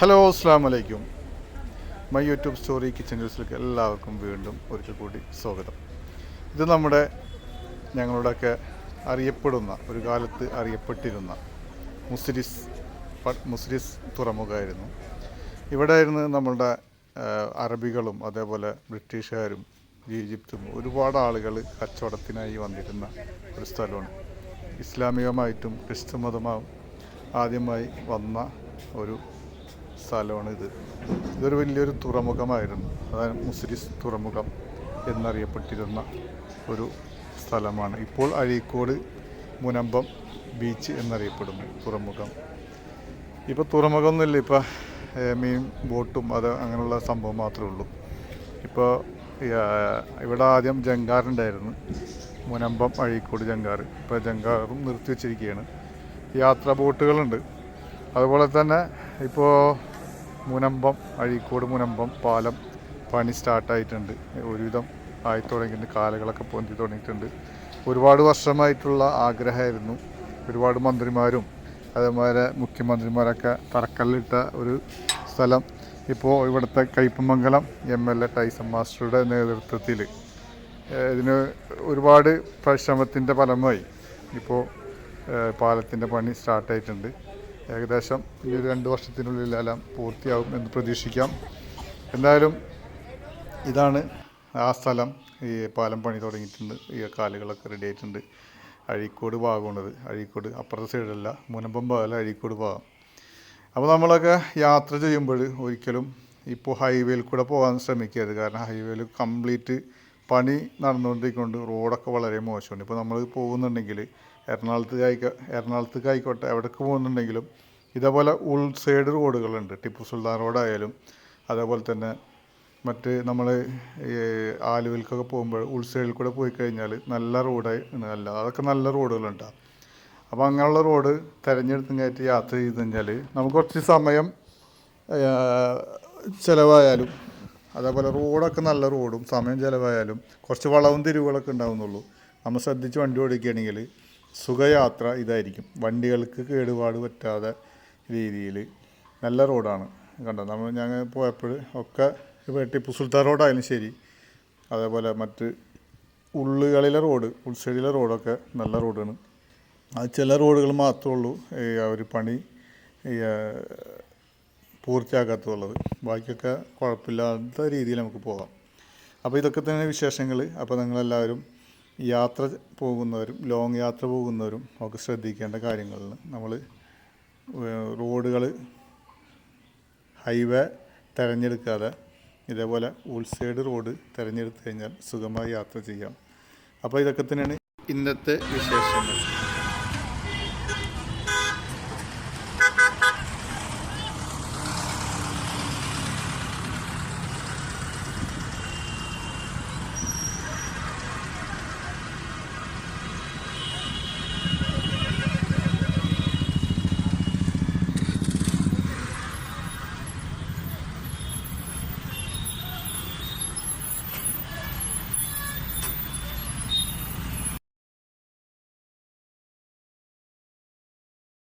Hello അസ്സാം വലൈക്കും my YouTube story kitchen ന്യൂസിലേക്ക് എല്ലാവർക്കും വീണ്ടും ഒരിക്കൽ കൂടി സ്വാഗതം. ഇത് നമ്മുടെ ഞങ്ങളുടെയൊക്കെ അറിയപ്പെടുന്ന ഒരു കാലത്ത് അറിയപ്പെട്ടിരുന്ന മുസ്ലിസ് മുസ്ലിസ് തുറമുഖമായിരുന്നു ഇവിടെ ആയിരുന്നു നമ്മളുടെ അറബികളും അതേപോലെ ബ്രിട്ടീഷുകാരും ഈജിപ്തും ഒരുപാട് ആളുകൾ കച്ചവടത്തിനായി വന്നിരുന്ന ഒരു സ്ഥലമാണ്. ഇസ്ലാമികമായിട്ടും ക്രിസ്തു മതമാവും ആദ്യമായി വന്ന ഒരു സ്ഥലമാണ് ഇത് ഇതൊരു വലിയൊരു തുറമുഖമായിരുന്നു. അതായത് മുസ്ലിസ് തുറമുഖം എന്നറിയപ്പെട്ടിരുന്ന ഒരു സ്ഥലമാണ്. ഇപ്പോൾ അഴീക്കോട് മുനമ്പം ബീച്ച് എന്നറിയപ്പെടുന്നു തുറമുഖം. ഇപ്പോൾ തുറമുഖമൊന്നുമില്ല. ഇപ്പോൾ മീൻ ബോട്ടും അത് അങ്ങനെയുള്ള സംഭവം മാത്രമേ ഉള്ളൂ. ഇപ്പോൾ ഇവിടെ ആദ്യം ജങ്കാറുണ്ടായിരുന്നു. മുനമ്പം അഴീക്കോട് ജങ്കാർ ഇപ്പോൾ ജങ്കാറും നിർത്തി വെച്ചിരിക്കുകയാണ് യാത്രാ ബോട്ടുകളുണ്ട്. അതുപോലെ തന്നെ ഇപ്പോൾ മുനമ്പം അഴീക്കോട് മുനമ്പം പാലം പണി സ്റ്റാർട്ടായിട്ടുണ്ട് ഒരുവിധം ആയി തുടങ്ങിയിട്ടുണ്ട് കാലുകളൊക്കെ പൊന്തി തുടങ്ങിയിട്ടുണ്ട്. ഒരുപാട് വർഷമായിട്ടുള്ള ആഗ്രഹമായിരുന്നു. ഒരുപാട് മന്ത്രിമാരും അതേപോലെ മുഖ്യമന്ത്രിമാരൊക്കെ തറക്കല്ലിട്ട ഒരു സ്ഥലം. ഇപ്പോൾ ഇവിടുത്തെ Kaipamangalam M L A Tyson മാസ്റ്ററുടെ നേതൃത്വത്തിൽ ഇതിന് ഒരുപാട് പരിശ്രമത്തിന്റെ ഫലമായി ഇപ്പോൾ പാലത്തിന്റെ പണി സ്റ്റാർട്ടായിട്ടുണ്ട് ഏകദേശം ഈ ഒരു രണ്ട് വർഷത്തിനുള്ളിലെല്ലാം പൂർത്തിയാകും എന്ന് പ്രതീക്ഷിക്കാം. എന്തായാലും ഇതാണ് ആ സ്ഥലം. ഈ പാലം പണി തുടങ്ങിയിട്ടുണ്ട്. ഈ കാലുകളൊക്കെ റെഡി ആയിട്ടുണ്ട്. അഴീക്കോട് ഭാഗമാണത്. അഴീക്കോട് അപ്പുറത്തെ സൈഡല്ല മുനമ്പം ഭാഗമല്ല അഴീക്കോട് ഭാഗം. അപ്പോൾ നമ്മളൊക്കെ യാത്ര ചെയ്യുമ്പോൾ ഒരിക്കലും ഇപ്പോൾ ഹൈവേയിൽ കൂടെ പോകാൻ ശ്രമിക്കരുത്. കാരണം ഹൈവേയിൽ കംപ്ലീറ്റ് പണി നടന്നുകൊണ്ടിരിക്കുന്നുണ്ട്. റോഡൊക്കെ വളരെ മോശമുണ്ട് ഇപ്പോൾ നമ്മൾ പോകുന്നുണ്ടെങ്കിൽ എറണാകുളത്ത് ആയിക്കോ എറണാകുളത്തേക്ക് ആയിക്കോട്ടെ എവിടേക്ക് പോകുന്നുണ്ടെങ്കിലും ഇതേപോലെ ഉൾ സൈഡ് റോഡുകളുണ്ട്. ടിപ്പു സുൽത്താൻ റോഡായാലും അതേപോലെ തന്നെ മറ്റ് നമ്മൾ ആലുവിൽക്കൊക്കെ പോകുമ്പോൾ ഉൾ സൈഡിൽ കൂടെ പോയി കഴിഞ്ഞാൽ നല്ല റോഡായി അല്ല അതൊക്കെ നല്ല റോഡുകളുണ്ട്. അപ്പോൾ അങ്ങനെയുള്ള റോഡ് തിരഞ്ഞെടുത്തും കയറ്റി യാത്ര ചെയ്ത് കഴിഞ്ഞാൽ നമുക്ക് കുറച്ച് സമയം ചിലവായാലും അതേപോലെ റോഡൊക്കെ നല്ല റോഡും സമയം ചിലവായാലും കുറച്ച് വളവും തിരിവുകളൊക്കെ ഉണ്ടാവുന്നുള്ളൂ. നമ്മൾ ശ്രദ്ധിച്ച് വണ്ടി ഓടിക്കുകയാണെങ്കിൽ സുഖയാത്ര ഇതായിരിക്കും. വണ്ടികൾക്ക് കേടുപാട് പറ്റാതെ രീതിയിൽ നല്ല റോഡാണ് കണ്ടോ. നമ്മൾ ഞങ്ങൾ പോയപ്പോൾ ഒക്കെ ഇപ്പോൾ ടിപ്പു സുൽത്താൻ റോഡായാലും ശരി. അതേപോലെ മറ്റ് ഉള്ളുകളിലെ റോഡ് ഉൾസൈഡിലെ റോഡൊക്കെ നല്ല റോഡാണ്. അത് ചില റോഡുകൾ മാത്രമേ ഉള്ളൂ ഈ അവർ പണി പൂർത്തിയാക്കാത്തുള്ളത്. ബാക്കിയൊക്കെ കുഴപ്പമില്ലാത്ത രീതിയിൽ നമുക്ക് പോകാം. അപ്പോൾ ഇതൊക്കെ തന്നെ വിശേഷങ്ങൾ. അപ്പോൾ നിങ്ങളെല്ലാവരും യാത്ര പോകുന്നവരും ലോങ് യാത്ര പോകുന്നവരും ഒക്കെ ശ്രദ്ധിക്കേണ്ട കാര്യങ്ങളിൽ നമ്മൾ റോഡുകൾ ഹൈവേ തിരഞ്ഞെടുക്കാതെ ഇതേപോലെ ഉൾസൈഡ് റോഡ് തിരഞ്ഞെടുത്ത് കഴിഞ്ഞാൽ സുഖമായി യാത്ര ചെയ്യാം. അപ്പോൾ ഇതൊക്കെ തന്നെയാണ് ഇന്നത്തെ വിശേഷങ്ങൾ.